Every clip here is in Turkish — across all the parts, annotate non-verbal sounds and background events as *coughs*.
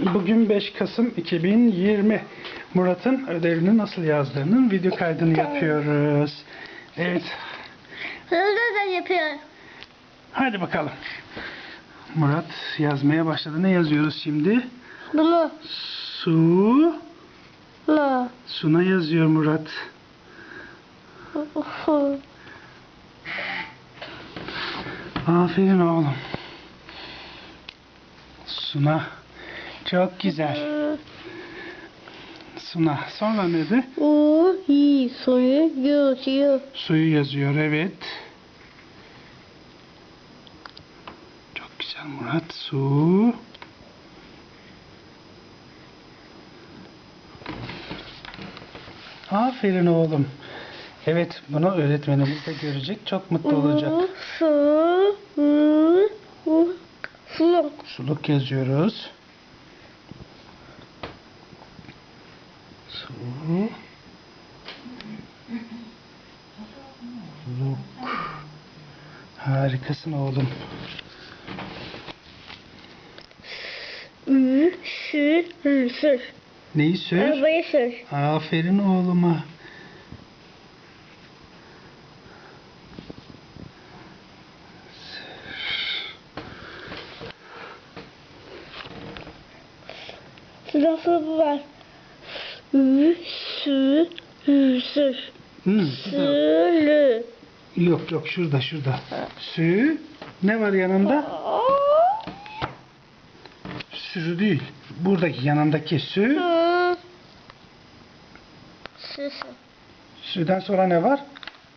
Bugün 5 Kasım 2020. Murat'ın ödevini nasıl yazdığının video kaydını yapıyoruz. Evet. Hızlı da yapıyor. Hadi bakalım. Murat yazmaya başladı. Ne yazıyoruz şimdi? Bunu. Su. Bunu. Suna yazıyor Murat. Aferin oğlum. Suna. Çok güzel. Suna. Sonra nedir? U, i, soyu, yazıyor. Suyu yazıyor evet. Çok güzel Murat. Su. Aferin oğlum. Evet bunu öğretmenimiz de görecek. Çok mutlu olacak. Su, u, u, su. Suluk yazıyoruz. Su. Suluk. Harikasın oğlum. Ü, sür. Neyi sür? Arabayı sür. Aferin oğluma. Silahı var. Ü, su, ü, sür. Hı, Sürü. Yok yok şurada şurada. Sü. Ne var yanında? Sürü değil. Buradaki yanındaki sü. Süsü. Süden sonra ne var?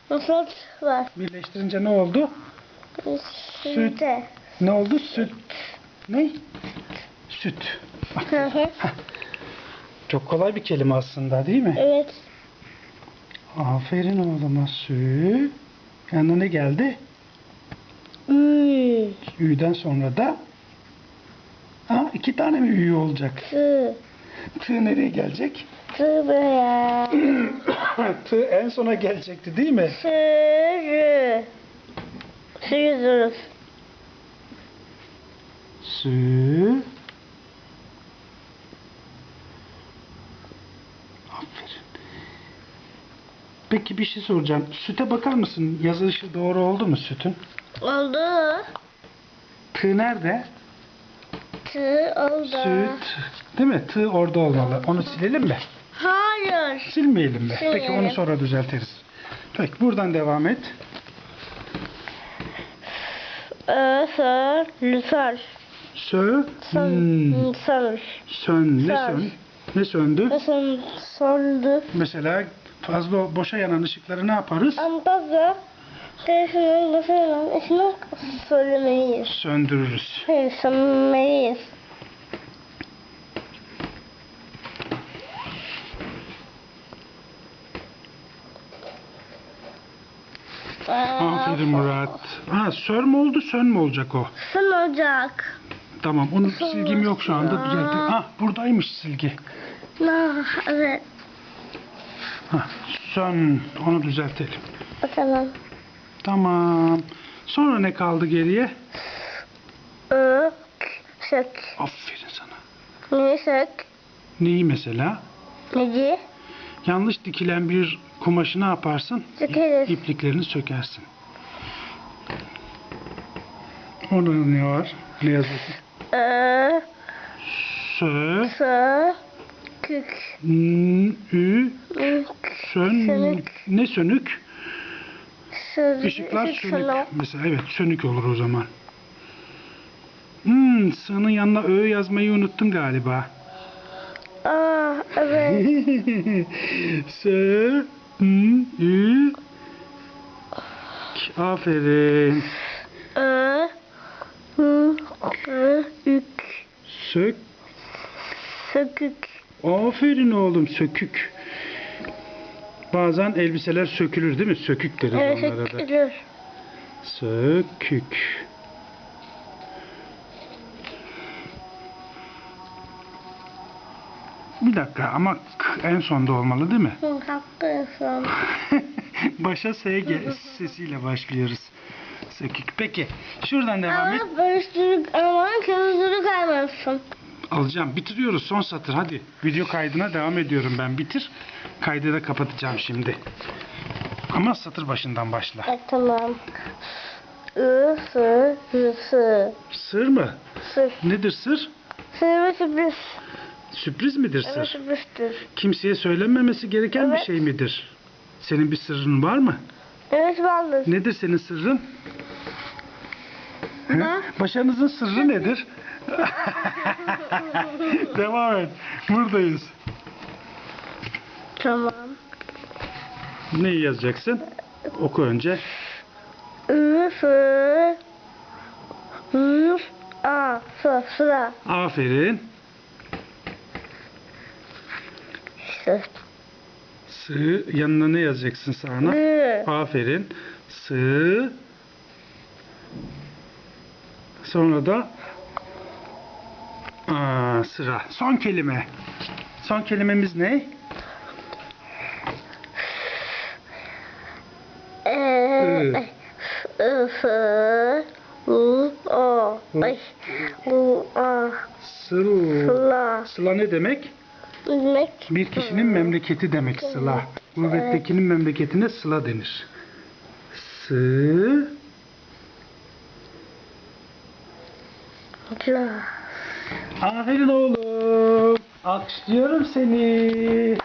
Nasıl var? Birleştirince ne oldu? Süte. Ne oldu? Süt. Ne? Süt. Hı hı. Çok kolay bir kelime aslında değil mi? evet. Aferin oğluma sü. Yanına ne geldi? Ü, Ü'den sonra da ha, iki tane mi ü olacak? tı, Tı nereye gelecek? tı buraya. *coughs* Tı en sona gelecekti değil mi? Sürü. Sürüyoruz. Sü. Peki bir şey soracağım. Süte bakar mısın? Yazılışı doğru oldu mu sütün? Oldu. Tı nerede? Tı oldu. Süt. Değil mi? Tı orada olmalı. Onu silelim mi? Hayır. Silmeyelim mi? Peki Silmeyelim. onu sonra düzeltiriz. Peki buradan devam et. Sör, lüfer. Sö. Sön, sör. Sön. Ne Sör. sön? Ne söndü? Nasıl söndü? Mesela fazla boşa yanan ışıkları ne yaparız? Antalya'da telefonun nasıl ismini söylemeliyiz. Söndürürüz. Hayır, söylemeliyiz. Aferin Murat. Ha sör mü oldu sön mü olacak o? Son olacak. Tamam onun silgim yok şu anda düzelttim. Ha buradaymış silgi. Na, evet. Ha sön onu düzeltelim. Bakalım. Tamam. Sonra ne kaldı geriye? Ök, sök. Aferin sana. Ne sök? Neyi mesela? Neci? Yanlış dikilen bir kumaşı ne yaparsın? Sökeriz. İpliklerini sökersin. Orada ne var? Ne yazıyorsun? Ö, Sö, sö, n, ü, sön, Sönük. ne sönük? sö, Işıklar ışık sönük. sönük. Mesela evet sönük olur o zaman. Hmm, sığının yanına ö yazmayı unuttun galiba. Aa, evet. *laughs* Sö, n, ü. Aferin. Ö, kı, ük, Sök. sökük. Aferin oğlum sökük. Bazen elbiseler sökülür değil mi? Sökük deriz Evet, onlara da. sökülür. Sökük. Bir dakika ama en sonda olmalı değil mi? Haklısın. *laughs* Başa S sesiyle başlıyoruz. Sökük. Peki şuradan devam et. Ama bölüştürük, ama kırmızılık almalısın. Alacağım. Bitiriyoruz son satır hadi. Video kaydına devam ediyorum ben. Bitir. Kaydı da kapatacağım şimdi. Ama satır başından başla. E, tamam. I, sı, hı, sı. Sır mı? Sır. Nedir sır? Sır ve sürpriz. Sürpriz midir Evet sır? sürprizdir. Kimseye söylenmemesi gereken bir Evet. şey midir? Senin bir sırrın var mı? Evet vardır. Nedir senin sırrın? Ne? Başarınızın sırrı nedir? *laughs* Devam et. Buradayız. Tamam. Neyi yazacaksın? Oku önce. Sı, hı, a, sı, sıra. Aferin. Sı, Sı yanına ne yazacaksın sağına? ı, Aferin. Sı. Sonra da Aa, sıra. Son kelime. Son kelimemiz ne? e, u, a, Sıla. sıla. Sıla ne demek? Bilmek. Bir kişinin memleketi demek Sıla. Gurbettekinin memleketine Sıla denir. Sı. La. Aferin oğlum. Alkışlıyorum seni.